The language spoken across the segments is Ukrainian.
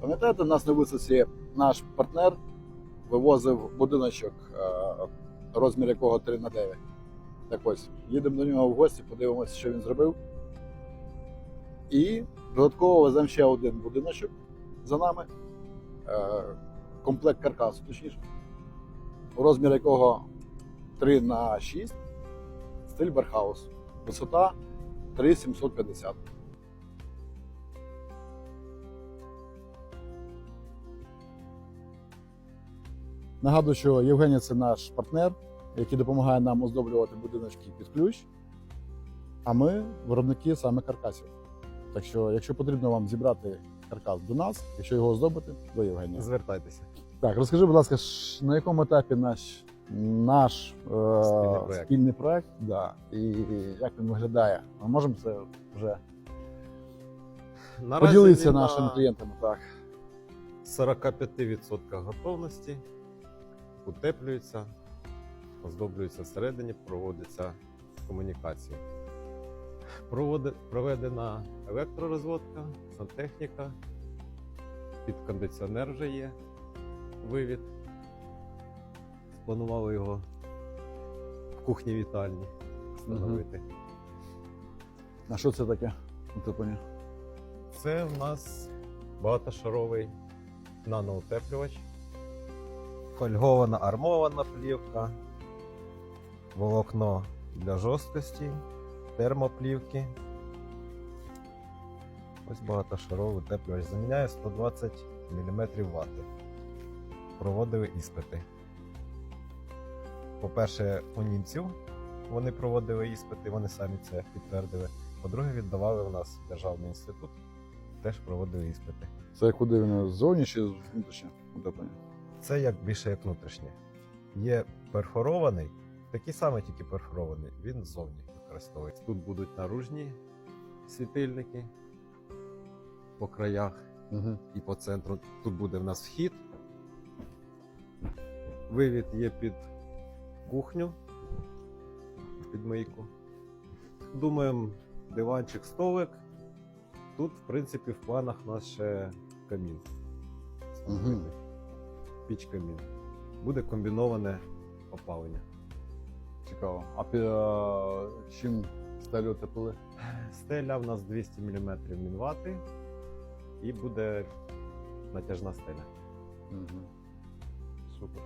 Пам'ятаєте, нас на висоці наш партнер вивозив будиночок, е, розмір якого 3 на 9. Так ось, їдемо до нього в гості, подивимося, що він зробив. І додатково веземо ще один будиночок за нами. Е, Комплект каркасу, точніше, розмір якого 3 на 6, стиль Бархаус. Висота 3750. Нагадую, що Євгенія це наш партнер, який допомагає нам оздоблювати будиночки під ключ. А ми виробники саме каркасів. Так що, якщо потрібно вам зібрати каркас до нас, якщо його оздобити, до Євгенія. Звертайтеся. Так, розкажи, будь ласка, на якому етапі наш, наш е, Спільний проект. спільний проект, да, і як він виглядає? Ми можемо це вже Наразі поділитися він на нашими клієнтами. Так. 45% готовності, утеплюється, оздоблюється всередині, проводиться комунікація. Проведена електророзводка, сантехніка, під кондиціонер вже є вивід. Спланували його в кухні вітальні встановити. А що це таке? Утеплення? Це в нас багатошаровий наноутеплювач. Фольгована армована плівка, волокно для жорсткості, термоплівки. Ось багатошаровий утеплювач. Заміняє 120 мм вати. Проводили іспити. По-перше, у німців вони проводили іспити, вони самі це підтвердили. По-друге, віддавали у нас Державний інститут, теж проводили іспити. Це куди воно ззовні чи внутрішнє утеплення? Це як більше як внутрішнє. Є перфорований, такий самий, тільки перфорований, він ззовні використовується. Тут будуть наружні світильники по краях Угу. і по центру. Тут буде в нас вхід. Вивід є під кухню, під мийку. Думаємо, диванчик, столик. Тут, в принципі, в планах у нас ще камін. встановити. Піч камін. Буде комбіноване опалення. Цікаво. А пі, чим стелю утеплили? Стеля в нас 200 мм мінвати і буде натяжна стеля. Угу. Супер.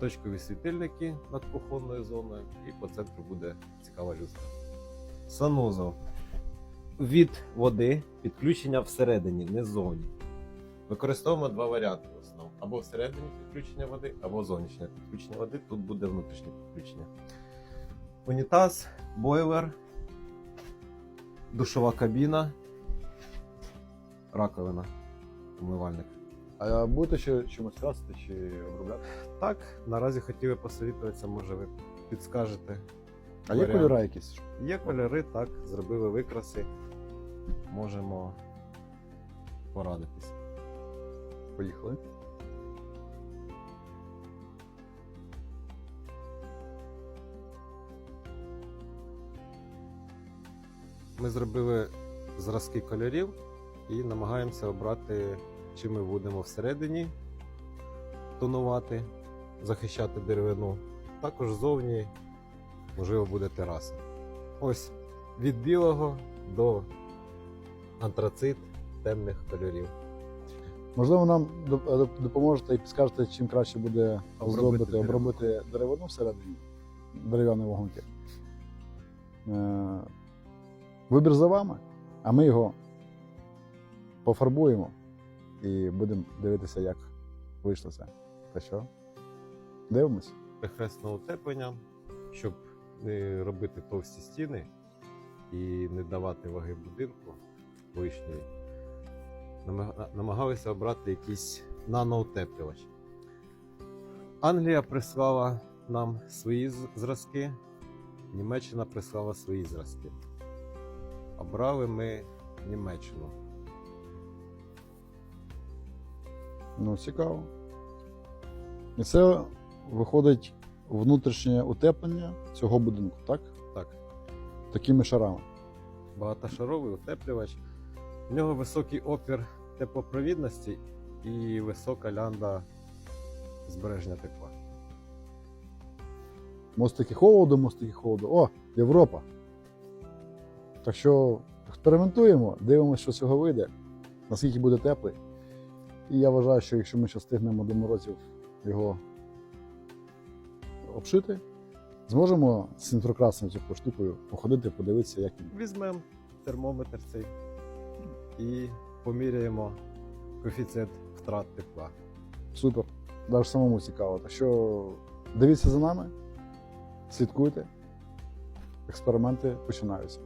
точкові світильники над кухонною зоною, і по центру буде цікава люстра. Санузел. Від води підключення всередині, не ззовні. Використовуємо два варіанти. Або всередині підключення води, або зовнішнє підключення води. Тут буде внутрішнє підключення. Унітаз, бойлер, душова кабіна, раковина, умивальник. А будете ще чимось красити чи обробляти? Так, наразі хотіли посовітуватися, може ви підскажете. А є Варіант. кольори якісь? Є кольори, так, зробили викраси. Можемо порадитись. Поїхали. Ми зробили зразки кольорів і намагаємося обрати, чи ми будемо всередині тонувати, захищати деревину. Також ззовні, можливо, буде тераса. Ось від білого до антрацит темних кольорів. Можливо, нам е, доп- допоможете і підскажете, чим краще буде Обробити зробити, обробити деревину всередині, дерев'яні вагонки. Вибір за вами, а ми його пофарбуємо і будемо дивитися, як вийшло це. Та що? Дивимось. Прихресне утеплення, щоб не робити товсті стіни і не давати ваги будинку лишньої. Намагалися обрати якийсь наноутеплювач. Англія прислала нам свої зразки, Німеччина прислала свої зразки. Обрали ми Німеччину. Ну, цікаво. І це виходить внутрішнє утеплення цього будинку, так? Так, Такими шарами. багатошаровий утеплювач. В нього високий опір теплопровідності і висока лянда збереження тепла. Мостики холоду, мостики холоду. О, Європа. Так що експериментуємо, дивимося, що з цього вийде, наскільки буде теплий. І я вважаю, що якщо ми ще встигнемо до морозів його обшити, зможемо з інфракрасною такою штукою походити, подивитися, як він. Візьмемо термометр цей і поміряємо коефіцієнт втрат тепла. Супер. Навіть самому цікаво. Так що дивіться за нами, слідкуйте. Експерименти починаються.